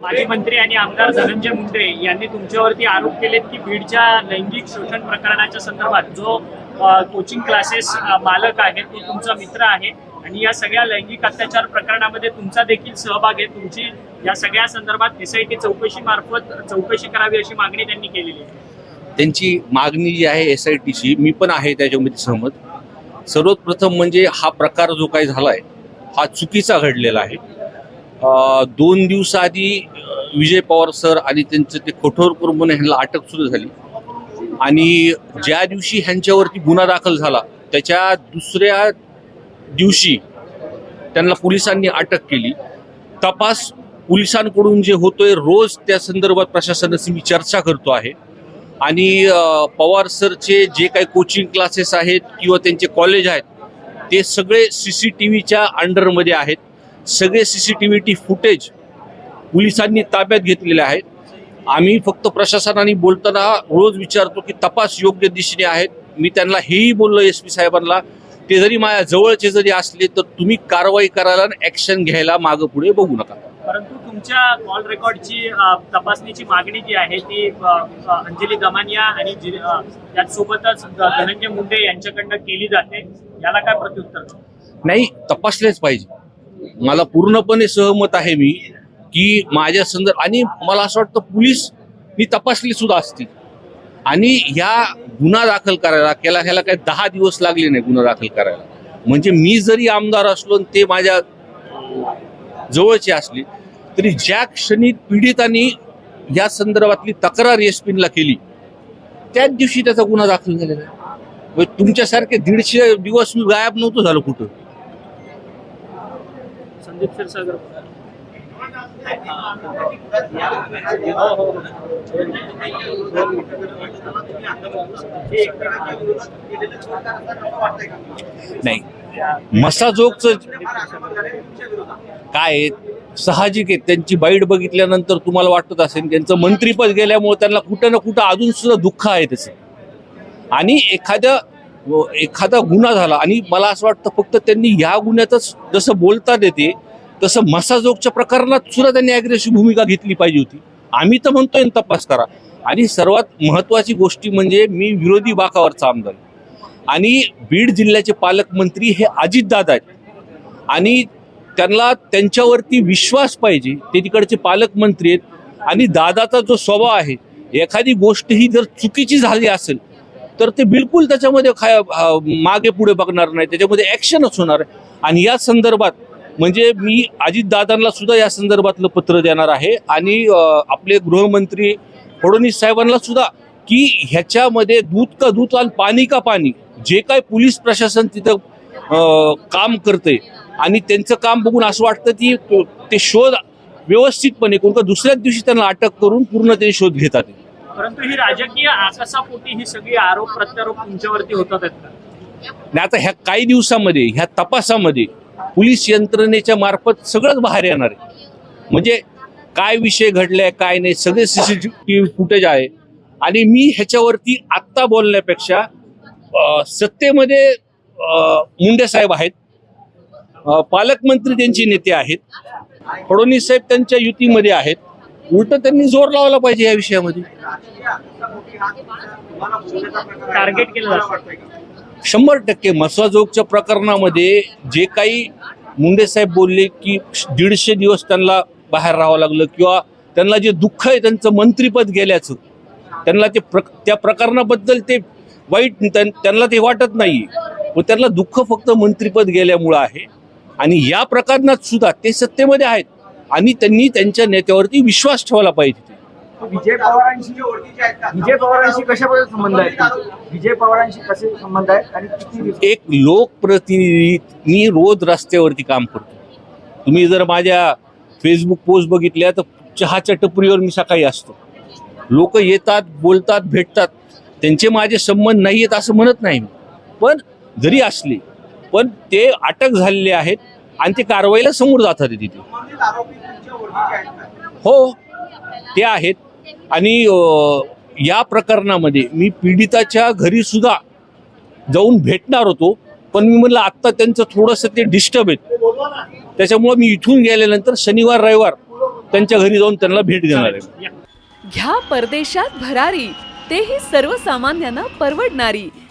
माजी मंत्री आणि आमदार धनंजय मुंडे यांनी तुमच्यावरती आरोप केलेत की बीडच्या लैंगिक शोषण प्रकरणाच्या संदर्भात जो कोचिंग क्लासेस मालक आहे तो तुमचा मित्र आहे आणि या सगळ्या लैंगिक अत्याचार प्रकरणामध्ये तुमचा देखील सहभाग आहे. तुमची या सगळ्या संदर्भात एसआयटी चौकशी मार्फत चौकशी करावी अशी मागणी त्यांनी केलेली आहे. त्यांची मागणी जी आहे एस आय टीची मी पण आहे त्याच्यामध्ये सहमत. सर्वप्रथम म्हणजे हा प्रकार जो काही झालाय हा चुकीचा घडलेला आहे. दोन दिवसाआधी विजय पवार सर आणि त्यांचं ते कठोर म्हणून ह्यांना अटक सुरू झाली. आणि ज्या दिवशी ह्यांच्यावरती गुन्हा दाखल झाला त्याच्या दुसऱ्या दिवशी त्यांना पोलिसांनी अटक केली. तपास पोलिसांकडून जे होतोय रोज त्या संदर्भात प्रशासनाशी मी चर्चा करतो आहे. आणि पवार सरचे जे काही कोचिंग क्लासेस आहेत किंवा त्यांचे कॉलेज आहेत ते सगळे सी सी टी व्हीच्या अंडरमध्ये आहेत. सगळे C C T V footage पोलिसांनी ताब्यात घेतलेले आहेत. आम्ही फक्त प्रशासनाने बोलताना रोज विचारतो की तपास योग्य दिशेने आहेत. मी त्यांना हेही बोललो एस पी साहेबांना ते जरी माझ्या जवळचे जरी असले तर तुम्ही कारवाई करायला ऍक्शन घ्यायला मागं पुढे बघू नका. परंतु तुमच्या कॉल रेकॉर्डची तपासणीची मागणी जी आहे ती अंजली दमानिया आणि त्याचसोबतच धनंजय मुंडे यांच्याकडनं केली जाते. याला काय प्रत्युत्तर? नाही तपासलेच पाहिजे. मला पूर्णपणे सहमत आहे मी की माझ्या संदर्भ आणि मला असं वाटतं पोलीस मी तपासली सुद्धा असतील. आणि ह्या गुन्हा दाखल करायला केला ह्याला काही दहा दिवस लागले नाही गुन्हा दाखल करायला. म्हणजे मी जरी आमदार असलो आणि ते माझ्या जवळचे असले तरी ज्या क्षणी पीडितांनी या संदर्भातली तक्रार एस केली त्याच दिवशी त्याचा गुन्हा दाखल झालेला आहे. म्हणजे तुमच्यासारखे दीडशे दिवस मी गायब नव्हतो झालो कुठं? संदीप क्षीरसागर नाही. मसाजोगचं काय आहे, साहजिक आहे. त्यांची बाईट बघितल्यानंतर तुम्हाला वाटत असेल त्यांचं मंत्रीपद गेल्यामुळे त्यांना कुठं ना कुठं अजून सुद्धा दुःख आहे त्याचं आणि एखाद्या एखादा गुन्हा झाला आणि मला असं वाटतं फक्त त्यांनी ह्या गुन्ह्यातच जसं बोलता येते तसं मसाजोगच्या प्रकरणात सुद्धा त्यांनी अग्रेसिव्ह भूमिका घेतली पाहिजे होती. आम्ही तर म्हणतोय ना तपास करा. आणि सर्वात महत्वाची गोष्टी म्हणजे मी विरोधी बाकावरचा आमदार आणि बीड जिल्ह्याचे पालकमंत्री हे अजितदादा आहेत. आणि त्यांना त्यांच्यावरती विश्वास पाहिजे ते तिकडचे पालकमंत्री आहेत. आणि दादाचा जो स्वभाव आहे एखादी गोष्ट ही जर चुकीची झाली असेल तर ते बिलकुल त्याच्यामध्ये खा मागे पुढे बघणार नाही. त्याच्यामध्ये ॲक्शनच होणार आहे. आणि या संदर्भात म्हणजे मी अजितदादांना सुद्धा या संदर्भातलं पत्र देणार आहे. आणि आपले गृहमंत्री फडणवीस साहेबांना सुद्धा की ह्याच्यामध्ये दूध का दूध आणि पाणी का पाणी जे काय पोलीस प्रशासन तिथं काम करते आणि त्यांचं काम बघून असं वाटतं की ते शोध व्यवस्थितपणे कोण का दुसऱ्याच दिवशी त्यांना अटक करून पूर्ण ते शोध घेतात परंतु ही राजकीय आकाशापोटी ही सगळी आरोप प्रत्यारोप तुमच्यावरती होतात आता ह्या काही दिवसामध्ये ह्या तपासामध्ये पोलीस यंत्रणेच्या मार्फत सगळंच बाहेर येणार आहे. म्हणजे काय विषय घडलाय काय नाही सगळे सीसीटीव्ही फुटेज आहे. आणि मी ह्याच्यावरती आत्ता बोलण्यापेक्षा सत्तेमध्ये मुंडे साहेब आहेत. पालकमंत्री त्यांचे नेते आहेत. फडणवीस साहेब त्यांच्या युतीमध्ये आहेत. उलट त्यांनी जोर लावला पाहिजे या विषयामध्ये. टार्गेट केलं शंभर टक्के मस्वाजोगच्या प्रकरणामध्ये जे काही मुंडे साहेब बोलले की दीडशे दिवस त्यांना बाहेर राहावं लागलं किंवा त्यांना जे दुःख आहे त्यांचं मंत्रीपद गेल्याचं त्यांना ते प्र त्या प्रकरणाबद्दल ते वाईट त्यां- त्यांना ते वाटत नाही व त्यांना दुःख फक्त मंत्रीपद गेल्यामुळं आहे. आणि या प्रकरणात सुद्धा ते सत्तेमध्ये आहेत. आणि त्यांनी त्यांच्या नेत्यावरती विश्वास ठेवला पाहिजे. विजय पवारांशी विजय पवारांशी कशा संबंध आहे? विजय पवारांशी कसे संबंध आहेत? आणि किती एक लोकप्रतिनिधी मी रोज रस्त्यावरती काम करतो. तुम्ही जर माझ्या फेसबुक पोस्ट बघितल्या तर चहाच्या टपरीवर मी सकाळी असतो. लोक येतात बोलतात भेटतात. त्यांचे माझे संबंध नाही आहेत असं म्हणत नाही मी. पण जरी असले पण ते अटक झालेले आहेत आणि ते कारवाईला समोर जातात तिथे. हो ते आहेत. आणि या प्रकरणामध्ये मी पीडिताच्या घरी सुद्धा जाऊन भेटणार होतो पण मी म्हणलं आत्ता त्यांचं थोडंसं ते डिस्टर्ब आहेत. त्याच्यामुळं मी इथून गेल्यानंतर शनिवार रविवार त्यांच्या घरी जाऊन त्यांना भेट देणार आहे. घ्या परदेशात भरारी तेही सर्वसामान्यांना परवडणारी.